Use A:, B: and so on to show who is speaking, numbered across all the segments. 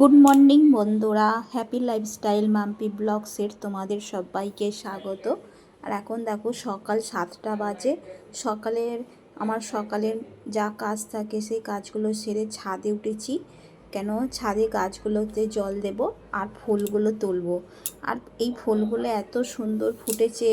A: Good morning বন্ধুরা, happy lifestyle Mampi ব্লগসের তোমাদের সবাইকে স্বাগত। আর এখন দেখো সকাল সাতটা বাজে, সকালের, আমার সকালের যা কাজ থাকে সেই কাজগুলো সেরে ছাদে উঠেছি। কেন? ছাদে গাছগুলোতে জল দেব আর ফুলগুলো তুলবো। আর এই ফুলগুলো এত সুন্দর ফুটেছে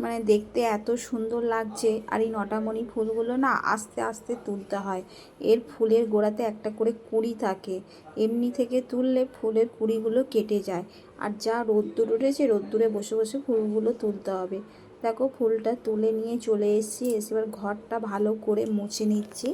A: মানে দেখতে এত সুন্দর লাগছে। আর এই নটামণি ফুলগুলো না আস্তে আস্তে তুলতে হয়। এর ফুলের গোড়াতে একটা করে কুড়ি থাকে। এমনি থেকে তুললে ফুলের কুড়িগুলো কেটে যায়। আর যা রোদ্দুর উঠেছে, রোদ্দুরে বসে বসে ফুলগুলো তুলতে হবে। দেখো ফুলটা তুলে নিয়ে চলে এসেছি। এসে এবার ঘরটা ভালো করে মুছে নিচ্ছি।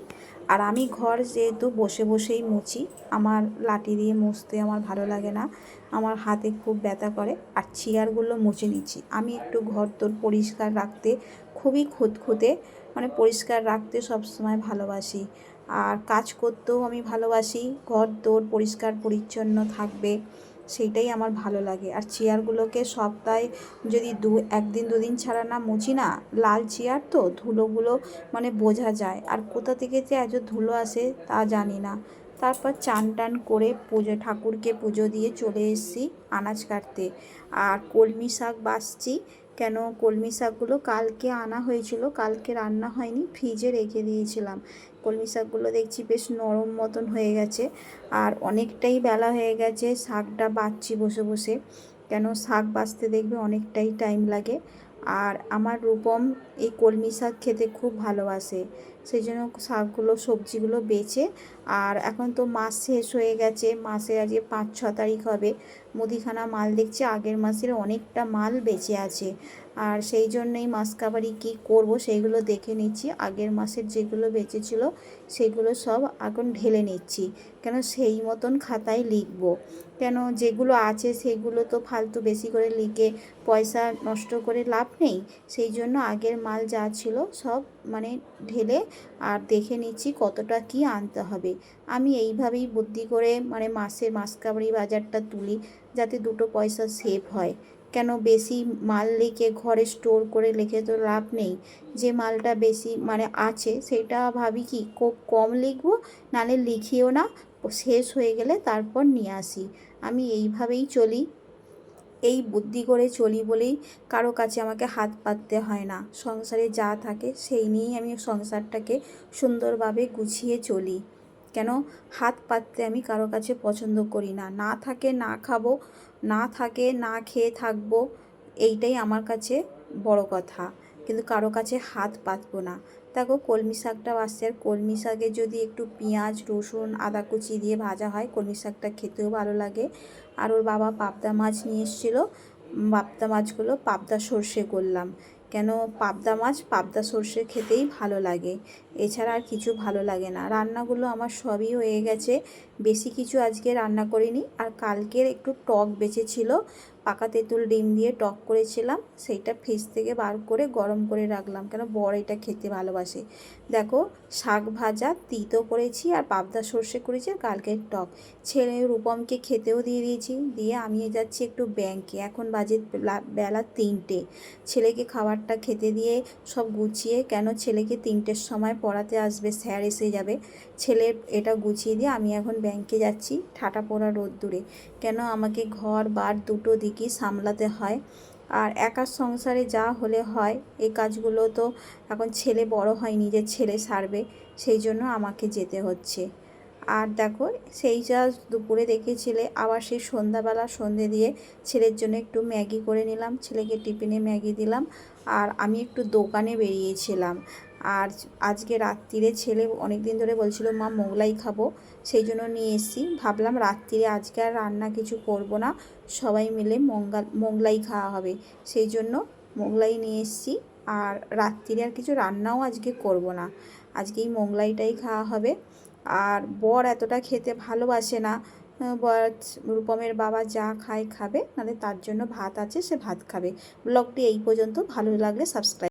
A: আর আমি ঘর যেহেতু বসে বসেই মুছি, আমার লাঠি দিয়ে মুছতে আমার ভালো লাগে না। আমার হাতে খুব ব্যথা করে। আর চেয়ারগুলো মুছে নিচ্ছি। আমি একটু ঘর তোর পরিষ্কার রাখতে খুবই খুঁতখুঁতে মানে পরিষ্কার রাখতে সবসময় ভালোবাসি। আর কাজ করতেও আমি ভালোবাসি। ঘর তোর পরিষ্কার পরিচ্ছন্ন থাকবে। সেইটাই আমার ভালো লাগে। আর চেয়ারগুলোকে সপ্তাহে যদি দু, একদিন, দুদিন ছাড়া না মুছি না, লাল চেয়ার তো ধুলোগুলো মানে বোঝা যায়। আর কোথা থেকে যে এত ধুলো আসে তা জানি না। তারপর চান টান করে পুজো, ঠাকুরকে পুজো দিয়ে চলে এসেছি আনাজ কাটতে। আর কলমি শাক বাছছি কেন কলমি শাকগুলো কালকে আনা হয়েছিল, কালকে রান্না হয়নি, ফ্রিজে রেখে দিয়েছিলাম। কলমি শাকগুলো দেখছি বেশ নরম মতন হয়ে গেছে। আর অনেকটাই বেলা হয়ে গেছে, শাকটা বাচ্ছি বসে বসে। কেন শাক বাছতে দেখবে অনেকটাই টাইম লাগে। আর আমার রূপম এই কলমি শাক খেতে খুব ভালোবাসে। সেই জন্য শাকগুলো, সবজিগুলো বেচে, আর এখন তো মাস শেষ হয়ে গেছে মাসে আজকে পাঁচ ছ তারিখ হবে। মুদিখানা মাল দেখছি আগের মাসের অনেকটা মাল বেঁচে আছে। আর সেই জন্যই মাসকাবারি কী করব সেইগুলো দেখে নিচ্ছি। আগের মাসের যেগুলো বেঁচেছিল সেগুলো সব এখন ঢেলে নিচ্ছি। কেন সেই মতন খাতায় লিখব। কেন যেগুলো আছে সেগুলো তো ফালতু বেশি করে লিখে পয়সা নষ্ট করে লাভ নেই। সেই জন্য আগের মাল যা ছিল সব মানে ঢেলে আর দেখে নিচ্ছি কতটা কি আনতে হবে। আমি এইভাবেই বুদ্ধি করে মানে মাসে মাসকাবারি বাজারটা তুলি। যাতে দুটো পয়সা সেভ হয়। কেন বেশি মাল লিখে ঘরে স্টোর করে লিখে তো লাভ নেই? যে মালটা বেশি মানে আছে, সেটা ভাবি কি, খুব কম লিখব? নালে লিখিও না, শেষ হয়ে গেলে তারপর নিয়ে আসি। আমি এইভাবেই চলি। এই বুদ্ধি করে চলি বলেই কারও কাছে আমাকে হাত পাততে হয় না। সংসারে যা থাকে, সেই নিয়েই আমি সংসারটাকে সুন্দরভাবে গুছিয়ে চলি। কেন হাত পাততে আমি কারও কাছে পছন্দ করি না? না থাকে না খাব, না থাকে না খেয়ে থাকব, এইটাই আমার কাছে বড় কথা। কিন্তু কারও কাছে হাত পাতবো না। দেখো কলমি শাকটা আসছে। আর কলমি শাকে যদি একটু পেঁয়াজ, রসুন, আদা কুচি দিয়ে ভাজা হয়, কলমি শাকটা খেতেও ভালো লাগে। আর ওর বাবা পাবদা মাছ নিয়ে এসেছিল। পাবদা মাছগুলো পাবদা সর্ষে করলাম। কেন পাবদা মাছ পাবদা সর্ষে খেতেই ভালো লাগে। এছাড়া আর কিছু ভালো লাগে না। রান্নাগুলো আমার সবই হয়ে গেছে। বেশি কিছু আজকে রান্না করিনি। আর কালকের একটু টক বেঁচেছিল। পাকা তেঁতুল ডিম দিয়ে টক করেছিলাম। সেইটা ফ্রিজ থেকে বার করে গরম করে রাখলাম। কেন? বড় এটা খেতে ভালোবাসে। দেখো, শাক ভাজা তিতো করেছি আর পাবদা সর্ষে করেছি আর কালকের টক। ছেলে রূপমকে খেতেও দিয়ে দিয়েছি। দিয়ে আমি যাচ্ছি একটু ব্যাংকে এখন বাজে বেলা তিনটে। ছেলেকে খাবারটা খেতে দিয়ে সব গুছিয়ে, কেন? ছেলেকে তিনটের সময় পড়াতে আসবে, স্যার এসে যাবে। ছেলের এটা গুছিয়ে দিয়ে আমি এখন ব্যাংকে যাচ্ছি, ঠাটা পড়া রোদ্দুরে। কেন আমাকে ঘর, বার দুটো দিকই সামলাতে হয়? আর একার সংসারে যা হলে হয়, এই কাজগুলো তো এখন ছেলে বড় হয়নি যে ছেলে সারবে, সেই জন্য আমাকে যেতে হচ্ছে। আর দেখো, সেই যা দুপুরে দেখেছিলে, আবার সেই সন্ধ্যাবেলা সন্ধে দিয়ে ছেলের জন্য একটু ম্যাগি করে নিলাম। ছেলেকে টিফিনে ম্যাগি দিলাম। আর আমি একটু দোকানে বেরিয়েছিলাম। আর আজকে রাত্রিরে ছেলে অনেক দিন ধরে বলছিল, মা, মোগলাই খাব। সেই জন্য নিয়ে এসেছি। ভাবলাম রাত্রিরে আজকে আর রান্না কিছু করব না। সবাই মিলে মঙ্গাল মোগলাই খাওয়া হবে। সেই জন্য মোগলাই নিয়ে এসেছি। আর রাত্রিরে আর কিছু রান্নাও আজকে করব না। আজকে এই মোগলাইটাই খাওয়া হবে। আর বর এতটা খেতে ভালোবাসে না। বর রূপমের বাবা যা খায় খাবে, নাহলে তার জন্য ভাত আছে, সে ভাত খাবে। ব্লগটি এই পর্যন্ত। ভালো লাগলে সাবস্ক্রাইব